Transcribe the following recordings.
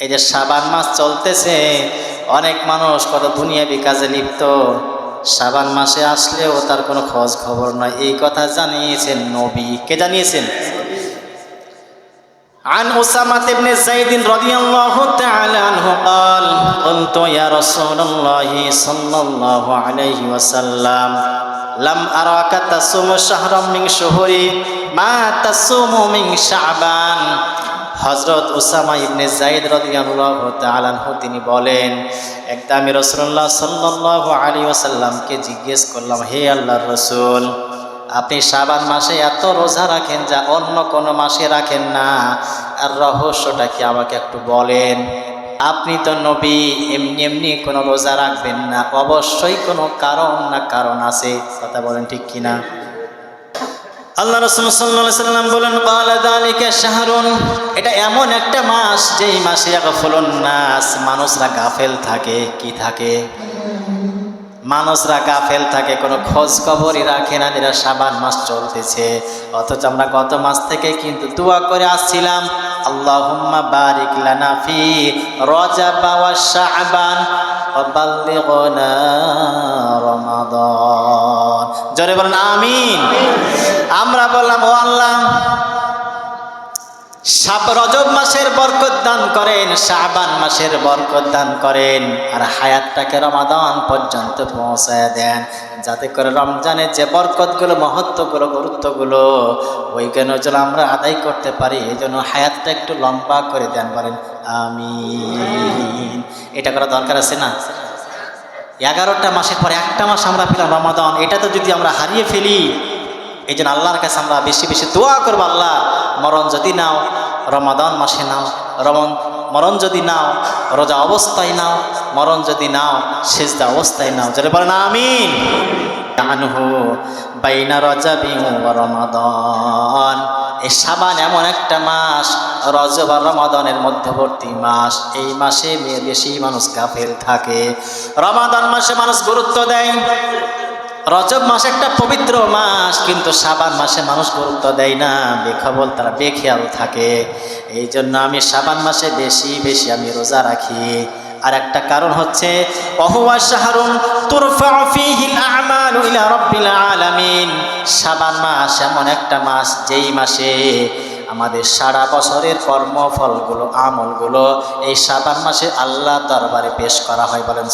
এই যে সাবান মাস চলতেছে অনেক মানুষ কত দুনিয়াবি কাজে লিপ্ত সাবান মাসে আসলেও তার কোনো খোঁজ খবর নয় এই কথা জানিয়েছেন নবী কে জানিয়েছেন عن أسامة بن زيد رضي الله تعالى عنه قال قلت يا رسول الله صلى الله عليه وسلم لم أراك تصوم شهرا من شهور মা হজরত ওসামা ইবনে জাইদ রাহ তিনি বলেন, একদা আমি রাসূলুল্লাহ আলী আলাইহি ওয়াসাল্লামকে জিজ্ঞেস করলাম, হে আল্লাহ রসুল, আপনি শাবান মাসে এত রোজা রাখেন যা অন্য কোনো মাসে রাখেন না? আর রহস্যটা কি আমাকে একটু বলেন? আপনি তো নবী, এমনি এমনি কোনো রোজা রাখবেন না। অবশ্যই কোনো কারণ না কারণ আছে। কথা বলেন ঠিক কিনা? আল্লাহ রসুল সাল্লাহ সাল্লাম বলেন বালাদালিকা শাহরুন। এটা এমন একটা মাস, যেই মাসে গফলুন নাস, মানুষরা গাফেল থাকে। কি থাকে? মানুষরা গাফেল থাকে, কোনো খোঁজ খবরই রাখে না, যেটা সাবান মাস চলতেছে। অথচ আমরা গত মাস থেকে কিন্তু দোয়া করে আসছিলাম, আল্লাহুম্মা বারিক লানা ফি রজাব ওয়া শাবান ওয়া রমাদান। জোরে বলেন, আমিন। আমরা বললাম, ও আল্লাহ রজব মাসের বরকত দান করেন, শাবান মাসের বরকত দান করেন, আর হায়াতটাকে রমাদান পর্যন্ত পৌঁছায় দেন। যাতে করে রমজানের যে বরকতগুলো, মহত্বগুলো, গুরুত্বগুলো ওইখানে যেন আমরা আদায় করতে পারি, এই জন্য হায়াতটা একটু লম্বা করে দেন, বলেন আমি এটা করা দরকার আছে না? এগারোটা মাসের পর একটা মাস আমরা পেলাম রমাদান। এটা তো যদি আমরা হারিয়ে ফেলি, এই জন্য আল্লাহর কাছে আমরা বেশি বেশি দোয়া করব, আল্লাহ, মরণ যদি নাও, রমাদান মাসে নাও রমন মরণ যদি নাও, রোজা অবস্থায় নাও, মরণ যদি নাও, সেজদা অবস্থায় নাও। যারা বলেন, আমিন। আনহু বাইনা রজাবি রমাদান। এই সাবান এমন একটা মাস, রজব আর রমাদানের মধ্যবর্তী মাস। এই মাসে মেয়ে বেশি মানুষ গাফেল থাকে। রমাদান মাসে মানুষ গুরুত্ব দেয়। রজব মাস একটা পবিত্র মাস, কিন্তু সাবান মাসে মানুষ গুরুত্ব দেয় না। বেখবল তারা বেখেয়াল থাকে। এই জন্য আমি সাবান মাসে বেশি বেশি আমি রোজা রাখি। আর একটা কারণ হচ্ছে সাবান মাস এমন একটা মাস, যেই মাসে আমাদের সারা বছরের কর্মফলগুলো, আমলগুলো এই সাবান মাসে আল্লাহ দরবারে পেশ করা হয় বলেন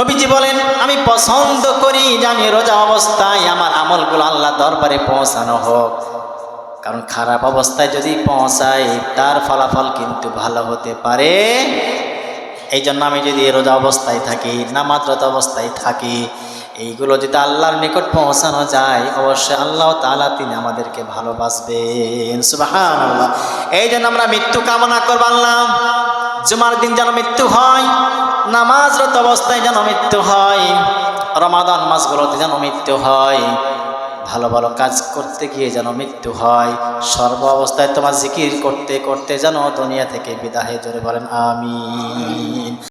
নবীজি বলেন, আমি পছন্দ করি যে আমি রোজা অবস্থায় আমার আমলগুলো আল্লাহ দরবারে পৌঁছানো হোক। কারণ খারাপ অবস্থায় যদি পৌঁছায়, তার ফলাফল কিন্তু ভালো হতে পারে। এই জন্য আমি যদি রোজা অবস্থায় থাকি নামাজরত অবস্থায় থাকি, এইগুলো যদি আল্লাহর নিকট পৌঁছানো যায়, অবশ্যই আল্লাহ তাআলা তিনি আমাদেরকে ভালোবাসবেন। সুবাহান আল্লাহ এই জন্য আমরা মৃত্যু কামনা করব আল্লাহ। জুমার দিন যেন মৃত্যু হয় নামাজরত অবস্থায় যেন মৃত্যু হয়, রমাদান মাসগুলোতে যেন মৃত্যু হয়। ভালো ভালো কাজ করতে গিয়ে যেন মৃত্যু হয়। সর্ব অবস্থায় তোমার জিকির করতে করতে যেন দুনিয়া থেকে বিদায় জোরে বলেন, আমিন।